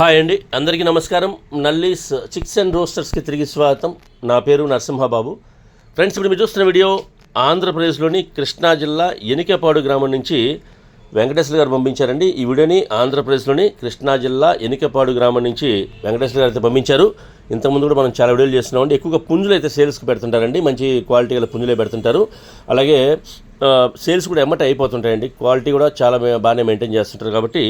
Hi అండి. అందరికీ నమస్కారం. నల్లీస్ చిక్స్ అండ్ రోస్టర్స్కి తిరిగి స్వాగతం. నా పేరు నరసింహబాబు. ఫ్రెండ్స్ ఇప్పుడు మీరు చూస్తున్న వీడియో ఆంధ్రప్రదేశ్లోని కృష్ణా జిల్లా ఎనికపాడు గ్రామం నుంచి వెంకటేశ్వర గారు పంపించారండి. ఈ వీడియోని ఆంధ్రప్రదేశ్లోని కృష్ణా జిల్లా ఎనికపాడు గ్రామం నుంచి వెంకటేశ్వర గారు అయితే పంపించారు ఇంతకుముందు కూడా మనం చాలా వీడియోలు చేస్తున్నామండి. ఎక్కువగా పుంజులు అయితే సేల్స్కి పెడుతుంటారండి. మంచి క్వాలిటీ గల పుంజులే పెడుతుంటారు. అలాగే సేల్స్ కూడా ఎమ్మట అయిపోతుంటాయండి. క్వాలిటీ కూడా చాలా బాగానే మెయింటైన్ చేస్తుంటారు. కాబట్టి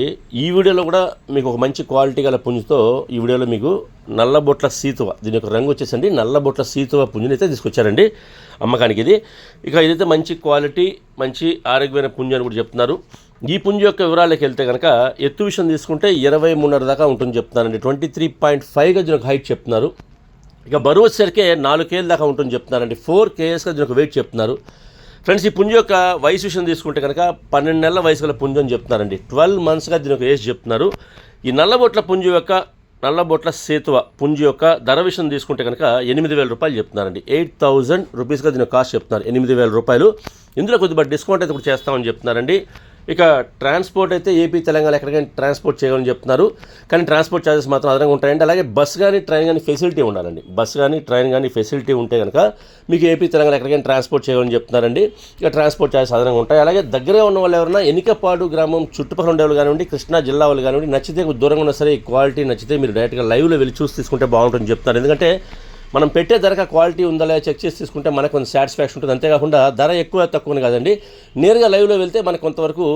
ఈ వీడియోలో కూడా మీకు ఒక మంచి క్వాలిటీ గల పుంజుతో ఈ వీడియోలో మీకు నల్లబొట్ల సీతువ దీని యొక్క రంగు వచ్చేసండి. నల్లబొట్ల సీతువ పుంజుని అయితే తీసుకొచ్చారండి అమ్మకానికి ఇది. ఇక ఇదైతే మంచి క్వాలిటీ మంచి ఆరోగ్యమైన పుంజు అని కూడా చెప్తున్నారు. ఈ పుంజు యొక్క వివరాలకు వెళ్తే కనుక ఎత్తు విషయం తీసుకుంటే ఇరవై మూడున్నర దాకా ఉంటుంది చెప్తున్నారండి. ట్వంటీ త్రీ పాయింట్ ఫైవ్గా దీని హైట్ చెప్తున్నారు. ఇక బరువు వచ్చేసరికి నాలుగు కేజీల దాకా ఉంటుంది చెప్తున్నారండి. ఫోర్ కేజెస్గా దీని వెయిట్ చెప్తున్నారు. ఫ్రెండ్స్ ఈ పుంజు యొక్క వయసు విషయం తీసుకుంటే కనుక పన్నెండు నెలల వయసు గల పుంజు అని చెప్తున్నారండి. ట్వెల్వ్ మంత్స్గా దీని ఒక ఏజ్ చెప్తున్నారు. ఈ నల్లబొట్ల పుంజు యొక్క నల్లబొట్ల సేతువ పుంజు యొక్క ధర విషయం తీసుకుంటే కనుక ఎనిమిది వేల రూపాయలు చెప్తున్నారండి. ఎయిట్ థౌజండ్ రూపీస్గా దీని కాస్ట్ చెప్తున్నారు. ఎనిమిది వేల రూపాయలు. ఇందులో కొద్దిగా డిస్కౌంట్ అయితే ఇప్పుడు చేస్తామని చెప్తున్నారండి. ఇక ట్రాన్స్పోర్ట్ అయితే ఏపీ తెలంగాణ ఎక్కడికైనా ట్రాన్స్పోర్ట్ చేయాలని చెప్తున్నారు. కానీ ట్రాన్స్పోర్ట్ ఛార్జెస్ మాత్రం అదనంగా ఉంటాయండి. అలాగే బస్ కానీ ట్రైన్ కానీ ఫెసిలిటీ ఉండాలండి. బస్ కానీ ట్రైన్ కానీ ఫెసిలిటీ ఉంటే కనుక మీకు ఏపీ తెలంగాణ ఎక్కడికైనా ట్రాన్స్పోర్ట్ చేయాలని చెప్తున్నారండి. ఇక ట్రాన్స్పోర్ట్ ఛార్జెస్ అదనంగా ఉంటాయి. అలాగే దగ్గరగా ఉన్న వాళ్ళు ఎవరైనా ఎనికపాడు గ్రామం చుట్టుపక్కల ఉండే వాళ్ళు కానివ్వండి కృష్ణా జిల్లా వాళ్ళు కానివ్వండి నచ్చితే దూరంగా ఉన్నా సరే ఈ క్వాలిటీ నచ్చితే మీరు డైరెక్ట్గా లైవ్లో వెళ్ళి చూసి తీసుకుంటే బాగుంటుందని చెప్తున్నారు. ఎందుకంటే మనం పెట్టే ధరక క్వాలిటీ ఉందా లేదా చెక్ చేసి తీసుకుంటే మనకు కొంచెం సాటిస్ఫాక్షన్ ఉంటుంది. అంతేకాకుండా ధర ఎక్కువ తక్కువ కాదండి. నేరుగా లైవ్లో వెళ్తే మనకు కొంతవరకు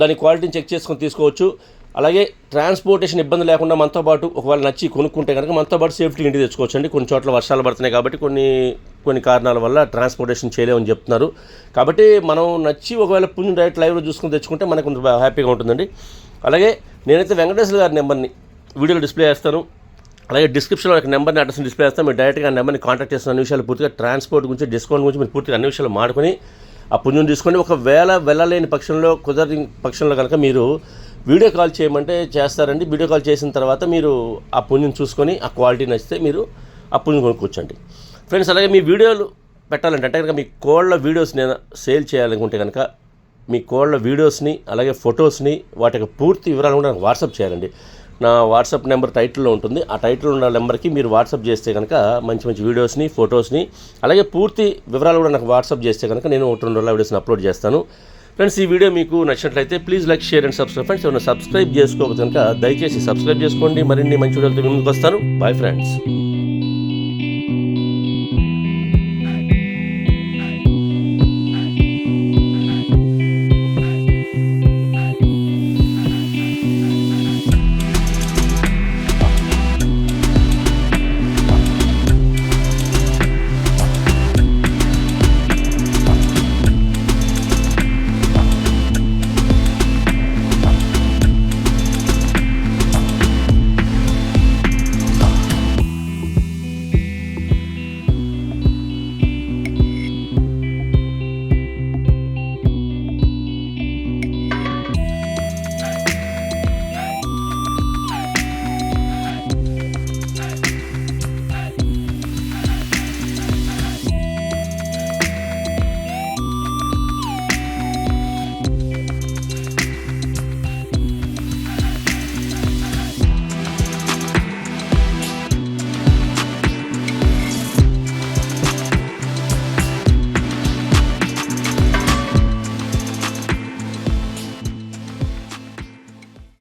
దాని క్వాలిటీని చెక్ చేసుకొని తీసుకోవచ్చు. అలాగే ట్రాన్స్పోర్టేషన్ ఇబ్బంది లేకుండా మనతో పాటు ఒకవేళ నచ్చి కొనుక్కుంటే కనుక మనతో పాటు సేఫ్టీ ఇంటికి తెచ్చుకోవచ్చు అండి కొన్ని చోట్ల వర్షాలు పడుతున్నాయి కాబట్టి కొన్ని కొన్ని కారణాల వల్ల ట్రాన్స్పోర్టేషన్ చేయలేమని చెప్తున్నారు. కాబట్టి మనం నచ్చి ఒకవేళ పుణ్యం డైరెక్ట్ లైవ్లో చూసుకుని తెచ్చుకుంటే మనకు కొంచెం హ్యాపీగా ఉంటుందండి. అలాగే నేనైతే వెంకటేశ్వర గారి నెంబర్ని వీడియోలో డిస్ప్లే చేస్తాను. అలాగే డిస్క్రిప్షన్లో ఒక నెంబర్ని అడ్రస్ డిస్ప్లే చేస్తాం మీరు డైరెక్ట్గా ఆ నెంబర్ని కాంటాక్ట్ చేసిన అన్ని విషయాలు పూర్తిగా ట్రాన్స్పోర్ట్ గురించి డిస్కౌంట్ గురించి మీరు పూర్తిగా అన్ని విషయాలు మాడుకొని ఆ పుణ్యం తీసుకొని ఒకవేళ వెళ్ళలేని పక్షంలో కుదరని పక్షంలో కనుక మీరు వీడియో కాల్ చేయమంటే చేస్తారండి. వీడియో కాల్ చేసిన తర్వాత మీరు ఆ పుణ్యం చూసుకొని ఆ క్వాలిటీ నచ్చితే మీరు ఆ పుణ్యం కొనుక్కోవచ్చండి ఫ్రెండ్స్ అలాగే మీ వీడియోలు పెట్టాలంటే అంటే కనుక మీ కోళ్ళ వీడియోస్ నేను సేల్ చేయాలనుకుంటే కనుక మీ కోళ్ళ వీడియోస్ని అలాగే ఫొటోస్ని వాటి యొక్క పూర్తి వివరాలు కూడా నాకు వాట్సాప్ చేయాలండి. నా వాట్సాప్ నెంబర్ టైటిల్లో ఉంటుంది. ఆ టైటిల్ ఉన్న నెంబర్కి మీరు వాట్సాప్ చేస్తే కనుక మంచి మంచి వీడియోస్ని ఫొటోస్ని అలాగే పూర్తి వివరాలు కూడా నాకు వాట్సాప్ చేస్తే కనుక నేను ఒకటి రెండు రోజుల వీడియోస్ని అప్లోడ్ చేస్తాను. ఫ్రెండ్స్ ఈ వీడియో మీకు నచ్చినట్లయితే please like share and subscribe. Friends ఏమైనా సబ్స్క్రైబ్ చేసుకోకపోతే కనుక దయచేసి సబ్స్క్రైబ్ చేసుకోండి. మరిన్ని మంచి వీడియోలతో ముందుకు వస్తాను. Bye friends